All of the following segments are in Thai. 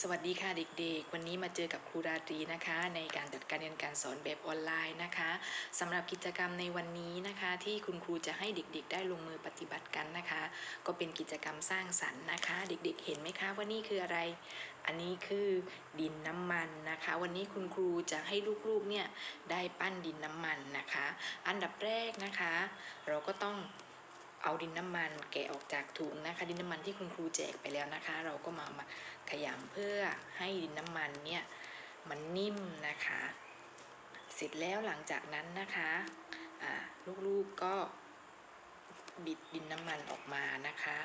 สวัสดีค่ะเด็กๆ วันนี้มาเจอกับครูราตรีนะคะ ในการจัดการเรียนการสอนแบบออนไลน์นะคะสำหรับกิจกรรมในวันนี้นะคะ ที่คุณครูจะให้เด็กๆ ได้ลงมือปฏิบัติกันนะคะ ก็เป็นกิจกรรมสร้างสรรค์นะคะ เด็กๆ เห็นไหมคะว่านี่คืออะไร อันนี้คือดินน้ำมันนะคะ วันนี้คุณครูจะให้ลูกๆเนี่ยได้ปั้นดินน้ำมันนะคะ อันดับแรกนะคะ เราก็ต้อง เอาดินน้ำมันแกะออกจากถุงนะคะ ดินน้ำมันที่คุณครูแจกไปแล้วนะคะ เราก็มามาขยำเพื่อให้ดินน้ำมันเนี่ยมันนิ่มนะคะ เสร็จแล้วหลังจากนั้นนะคะลูกๆก็บิดดินน้ำมันออกมานะคะ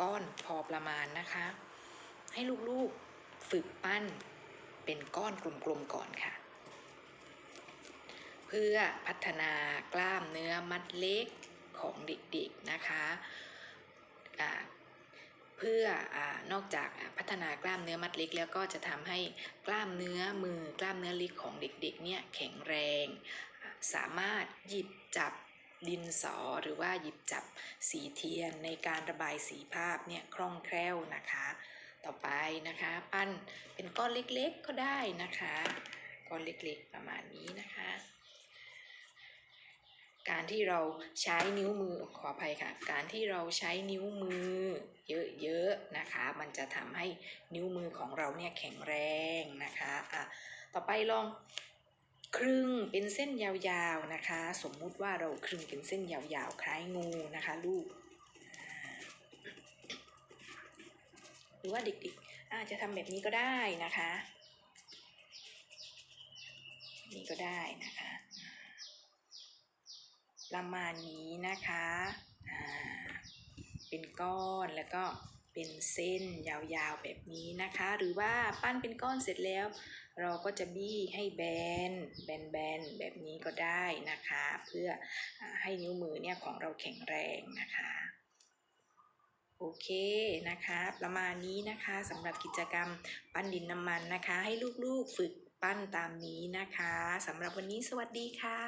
ก้อนพอประมาณนะคะ ให้ลูกๆฝึกปั้นเป็นก้อนกลมๆก่อนค่ะ เพื่อพัฒนากล้ามเนื้อมัดเล็ก ของเด็กๆนะคะเพื่ออนอกจากพัฒนากล้ามเนื้อมัดเล็ก แล้วก็จะทำให้กล้ามเนื้อมือกล้ามเนื้อเล็กของเด็กๆเนี่ยแข็งแรง สามารถหยิบจับดินสอหรือว่าหยิบจับสีเทียนในการระบายสีภาพเนี่ยคล่องแคล่วนะคะ ต่อไปนะคะ ปั้นเป็นก้อนเล็กๆก็ได้นะคะ ก้อนเล็กๆประมาณนี้นะคะ การที่เราใช้นิ้วมือขออภัยค่ะ การที่เราใช้นิ้วมือเยอะๆนะคะ มันจะทำให้นิ้วมือของเราเนี่ยแข็งแรงนะคะอะต่อไปลองครึ่งเป็นเส้นยาวๆนะคะ สมมุติว่าเราครึ่งเป็นเส้นยาวๆ คล้ายงูนะคะลูก หรือว่าเด็กๆ อาจจะทำแบบนี้ก็ได้นะคะ นี่ก็ได้นะคะ ประมาณนี้นะคะอ่าเป็นก้อนแล้วก็เป็นเส้นยาวๆแบบนี้นะคะ หรือว่าปั้นเป็นก้อนเสร็จแล้ว เราก็จะบี้ให้แบนแบนๆแบบนี้ก็ได้นะคะ เพื่ออให้นิ้วมือเนี่ยของเราแข็งแรงนะคะโอเคนะคะ ประมาณนี้นะคะสำหรับกิจกรรมปั้นดินน้ำมันนะคะ ให้ลูกๆฝึกปั้นตามนี้นะคะสำหรับวันนี้สวัสดีค่ะ